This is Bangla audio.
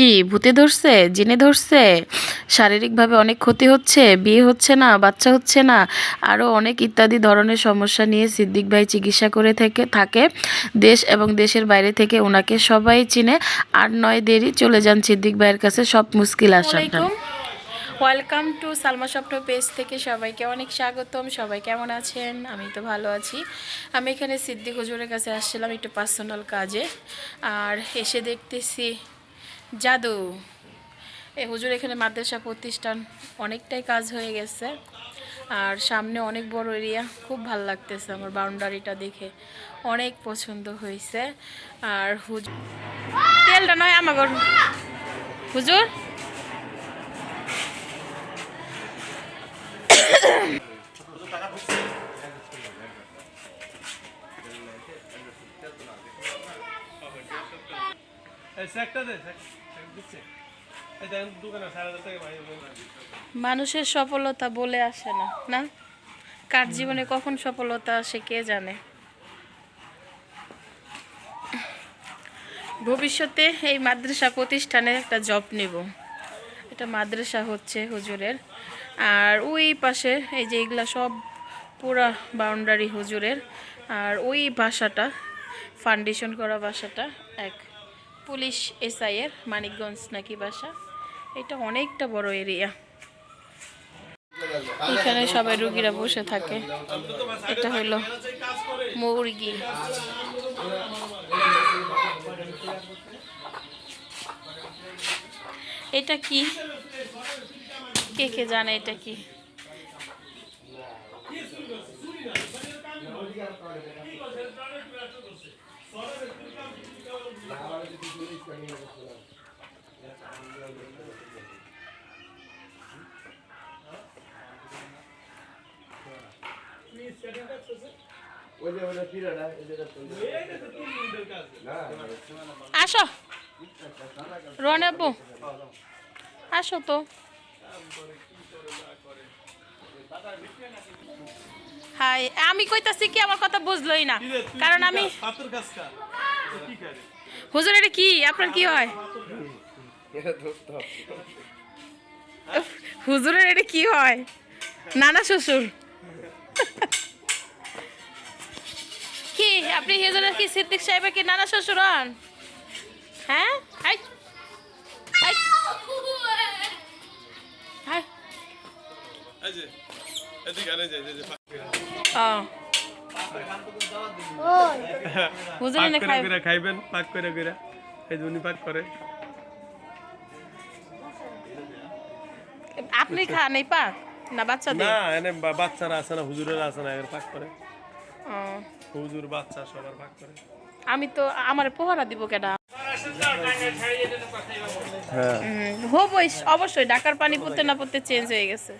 কি ভূতে ধরছে, জিনে ধরছে? শারীরিকভাবে অনেক ক্ষতি হচ্ছে, বিয়ে হচ্ছে না, বাচ্চা হচ্ছে না আরও অনেক ইত্যাদি ধরনের সমস্যা নিয়ে সিদ্দিক ভাই চিকিৎসা করে থেকে, থাকে। দেশ এবং দেশের বাইরে থেকে ওনাকে সবাই চিনে, আর নয় দেরি, চলে যান সিদ্দিক ভাইয়ের কাছে সব মুশকিল আসান welcome to Salma soft page থেকে সবাইকে অনেক স্বাগতম, সবাই কেমন আছেন? আমি তো ভালো আছি। আমি এখানে সিদ্দিক হুজুরের কাছে আসছিলাম একটু পার্সোনাল কাজে, আর এসে দেখতেছি জাদু। এ, হুজুর, এখানে মাদ্রাসা প্রতিষ্ঠান অনেকটাই কাজ হয়ে গেছে। আর সামনে অনেক বড় এরিয়া, খুব ভালো লাগতেছে আমার বাউন্ডারিটা দেখে। অনেক পছন্দ হয়েছে। আর হুজুর তেলটা নয় আমাগর হুজুর? মানুষের সফলতা বলে আসে না না কার জীবনে কখন সফলতা আসে কে জানে ভবিষ্যতে এই মাদ্রাসা প্রতিষ্ঠানে একটা জব নেব এটা মাদ্রাসা হচ্ছে হুজুরের আর ওই পাশে এই যে এগুলা সব পুরা বাউন্ডারি হুজুরের আর ওই বাসাটা ফাউন্ডেশন করা বাসাটা এক পুলিশ এসআই এর, মানিকগঞ্জ নাকি বাসা? এটা অনেকটা বড় এরিয়া এখানে সবাই রুগীরা বসে থাকে। এটা হলো মুরগি। এটা কি? কে কে জানে এটা কি? আসো। রন আব্বু আসো তো। হাই আমি কইতাছি কি আমার কথা বুঝলোই না কারণ আমি হুজুর এটা কি? আপনার কি হয়? হুজুরের এটা কি হয়? নানা শ্বশুর। কি? আপনি হুজুরের কি সিদ্দিক সাহেবের কি নানা শ্বশুর হন? হ্যাঁ? হাই। খাই করে খাইবেন পাক করে করে এই পাক করে। আপনি খান এই পাক? না বাচ্চা না এনে বাচ্চারা আছে না হুজুরের আছে না এর পাক করে। হুজুর বাচ্চা সবার পাক করে। আমি তো আমার পোহারা দিব কেডা? হ্যাঁ। হবই অবশ্যই ঢাকার পানি পড়তে না পড়তে চেঞ্জ হয়ে গেছে।